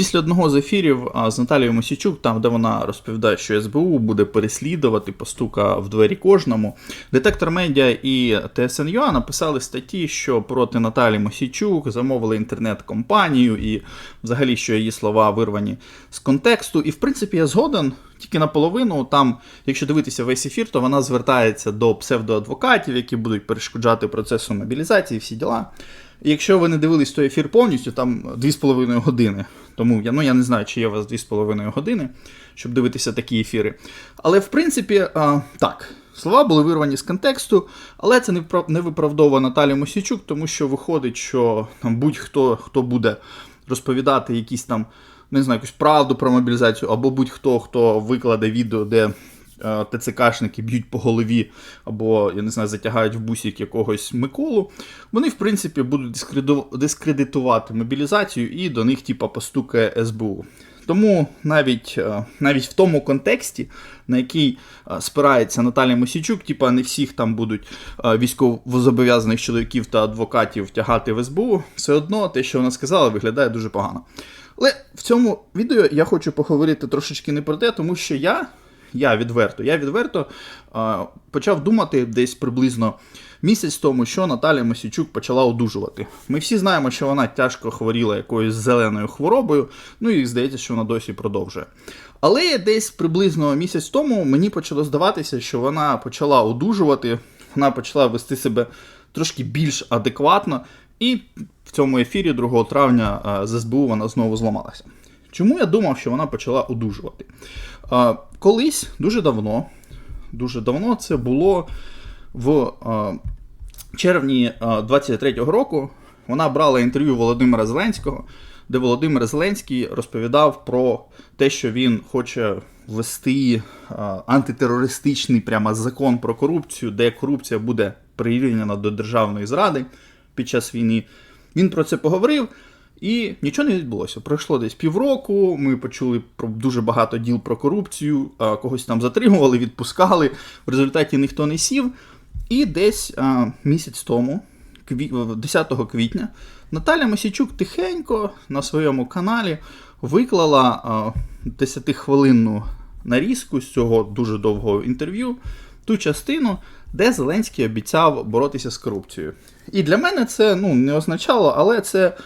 Після одного з ефірів з Наталією Мосічук, там де вона розповідає, що СБУ буде переслідувати, постука в двері кожному. Детектор медіа і ТСНЮА написали статті, що проти Наталі Мосічук замовили інтернет-компанію, і взагалі, що її слова вирвані з контексту. І в принципі я згоден. Тільки наполовину, там, якщо дивитися весь ефір, то вона звертається до псевдоадвокатів, які будуть перешкоджати процесу мобілізації, всі діла. Якщо ви не дивились той ефір повністю, там 2,5 години. Тому я, ну, я не знаю, чи є у вас 2,5 години, щоб дивитися такі ефіри. Але в принципі, а, так, слова були вирвані з контексту, але це не не виправдовує Наталі Мосічук, тому що виходить, що там будь-хто хто буде розповідати якісь там, не знаю, якусь правду про мобілізацію, або будь-хто, хто викладе відео, де е, ТЦКшники б'ють по голові, або, я не знаю, затягають в бусік якогось Миколу, вони, в принципі, будуть дискредитувати мобілізацію і до них, типа, постукає СБУ. Тому навіть, е, навіть в тому контексті, на який е, спирається Наталія Мосічук, типа не всіх там будуть е, військовозобов'язаних чоловіків та адвокатів тягати в СБУ, все одно те, що вона сказала, виглядає дуже погано. Але в цьому відео я хочу поговорити трошечки не про те, тому що я, я відверто, я відверто е, почав думати десь приблизно місяць тому, що Наталія Мосічук почала одужувати. Ми всі знаємо, що вона тяжко хворіла якоюсь зеленою хворобою, ну і здається, що вона досі продовжує. Але десь приблизно місяць тому мені почало здаватися, що вона почала одужувати, вона почала вести себе трошки більш адекватно, і в цьому ефірі 2 травня з СБУ вона знову зламалася. Чому я думав, що вона почала одужувати? Е, Колись, дуже давно, дуже давно це було в е, червні 23-го року. Вона брала інтерв'ю Володимира Зеленського, де Володимир Зеленський розповідав про те, що він хоче ввести антитерористичний прямо закон про корупцію, де корупція буде прирівняна до державної зради під час війни. Він про це поговорив. І нічого не відбулося. Пройшло десь півроку. Ми почули про дуже багато діл про корупцію, когось там затримували, відпускали. В результаті ніхто не сів. І десь а, місяць тому, 10 квітня, Наталя Масічук тихенько на своєму каналі виклала а, 10-хвилинну нарізку з цього дуже довгого інтерв'ю, ту частину, де Зеленський обіцяв боротися з корупцією. І для мене це ну, не означало, але це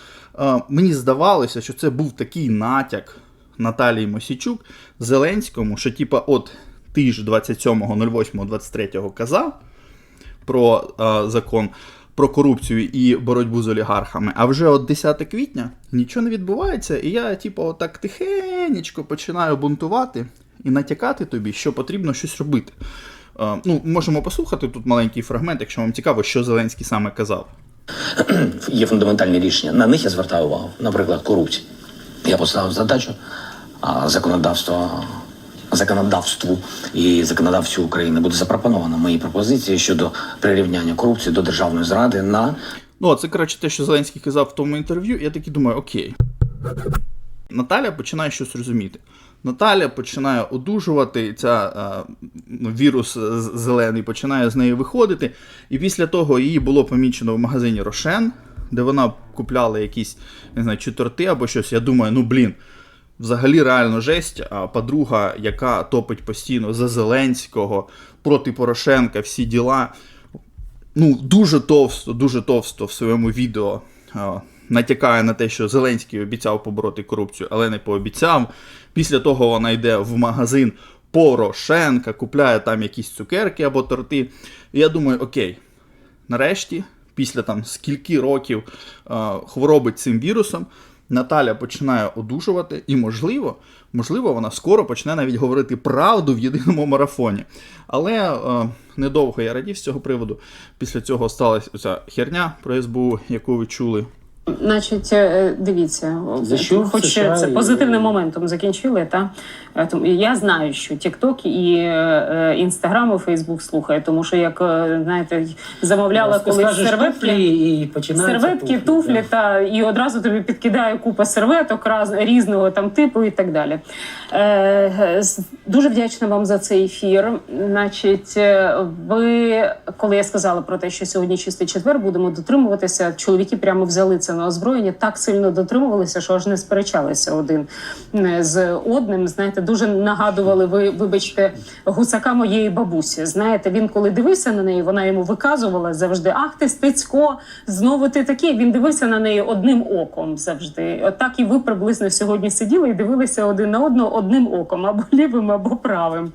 мені здавалося, що це був такий натяк Наталії Мосічук Зеленському, що типа, от ти ж 27.08.23 казав про е, закон про корупцію і боротьбу з олігархами, а вже от 10 квітня нічого не відбувається, і я, типу, отак тихенечко починаю бунтувати і натякати тобі, що потрібно щось робити. Е, ну, можемо послухати тут маленький фрагмент, якщо вам цікаво, що Зеленський саме казав. Є фундаментальні рішення. На них я звертаю увагу. Наприклад, корупція. Я поставив задачу а, законодавство, законодавству і законодавцю України буде запропоновано мої пропозиції щодо прирівняння корупції до державної зради на Ну, а це, коротше, те, що Зеленський казав в тому інтерв'ю, я такий думаю, окей. Наталя починає щось розуміти. Наталя починає одужувати, ця е, ну, вірус зелений починає з неї виходити. І після того її було помічено в магазині Рошен, де вона купляла якісь, не знаю, чи торти або щось. Я думаю, ну блін, взагалі реально жесть. А подруга, яка топить постійно за Зеленського, проти Порошенка, всі діла ну, дуже товсто, дуже товсто в своєму відео а, натякає на те, що Зеленський обіцяв побороти корупцію, але не пообіцяв. Після того вона йде в магазин Порошенка, купляє там якісь цукерки або торти. І я думаю, окей, нарешті, після там скільки років а, хвороби цим вірусом, Наталя починає одужувати, і можливо, можливо, вона скоро почне навіть говорити правду в єдиному марафоні. Але е, недовго я радів з цього приводу. Після цього сталася ця херня про СБУ, яку ви чули. Значить, е, дивіться, За що хоч США це і- позитивним моментом закінчили. Та Е, я знаю, що TikTok і е, Інстаграм і Фейсбук слухає, тому що як е, знаєте, замовляла колись серветки. і Серветки, туфлі, да. та і одразу тобі підкидає купа серветок раз, різного там типу і так далі. Е, дуже вдячна вам за цей ефір. Значить, е, ви, коли я сказала про те, що сьогодні чистий четвер, будемо дотримуватися, чоловіки прямо взяли це на озброєння так сильно дотримувалися, що аж не сперечалися один е, з одним. Знаєте, дуже нагадували ви, вибачте, гусака моєї бабусі. Знаєте, він коли дивився на неї, вона йому виказувала завжди: Ах, ти стецько, знову ти такий. Він дивився на неї одним оком завжди. Отак і ви приблизно сьогодні сиділи і дивилися один на одного одним оком, або лівим, або правим.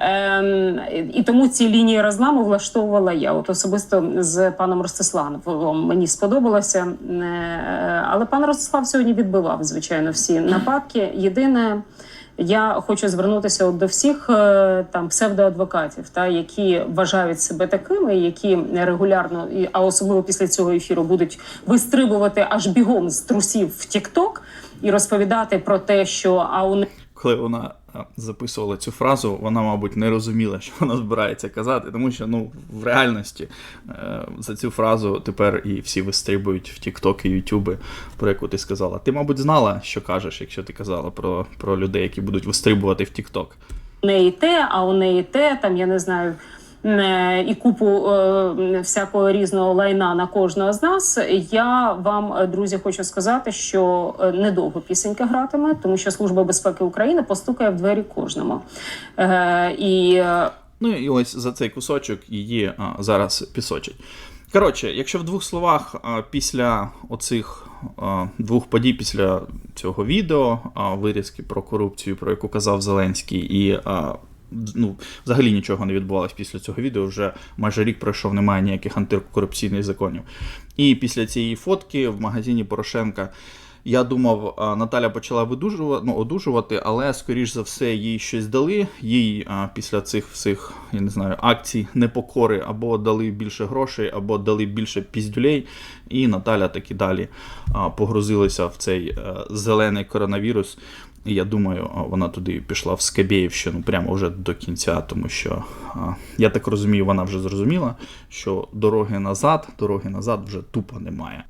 Ем, і тому ці лінії розламу влаштовувала я. От особисто з паном Ростиславом мені сподобалося. Е, Але пан Ростислав сьогодні відбивав, звичайно, всі нападки. Єдине, я хочу звернутися от до всіх е, там псевдоадвокатів, та які вважають себе такими, які регулярно, і- а особливо після цього ефіру, будуть вистрибувати аж бігом з трусів в Тікток і розповідати про те, що а у коли вона записувала цю фразу, вона, мабуть, не розуміла, що вона збирається казати, тому що ну, в реальності е, за цю фразу тепер і всі вистрибують в Тікток і Ютуби, про яку ти сказала. Ти, мабуть, знала, що кажеш, якщо ти казала про, про людей, які будуть вистрибувати в Тікток. у неї те, а у неї те, там я не знаю. Е, І купу е, всякого різного лайна на кожного з нас. Я вам, е, друзі, хочу сказати, що недовго пісенька гратиме, тому що Служба безпеки України постукає в двері кожному. І Ну і ось за цей кусочок її зараз пісочать. Коротше, якщо в двох словах, після оцих двох подій, після цього відео, вирізки про корупцію, про яку казав Зеленський, і ну, взагалі нічого не відбувалось після цього відео. Вже майже рік пройшов, немає ніяких антикорупційних законів. І після цієї фотки в магазині Порошенка. Я думав, Наталя почала видужувати, ну, одужувати, але скоріш за все їй щось дали. Їй а, після цих всіх, я не знаю, акцій непокори або дали більше грошей, або дали більше піздюлей. І Наталя таки далі а, погрузилася в цей е, зелений коронавірус. Я думаю, вона туди пішла в Скабєївщину прямо вже до кінця, тому що я так розумію, вона вже зрозуміла, що дороги назад, дороги назад вже тупо немає.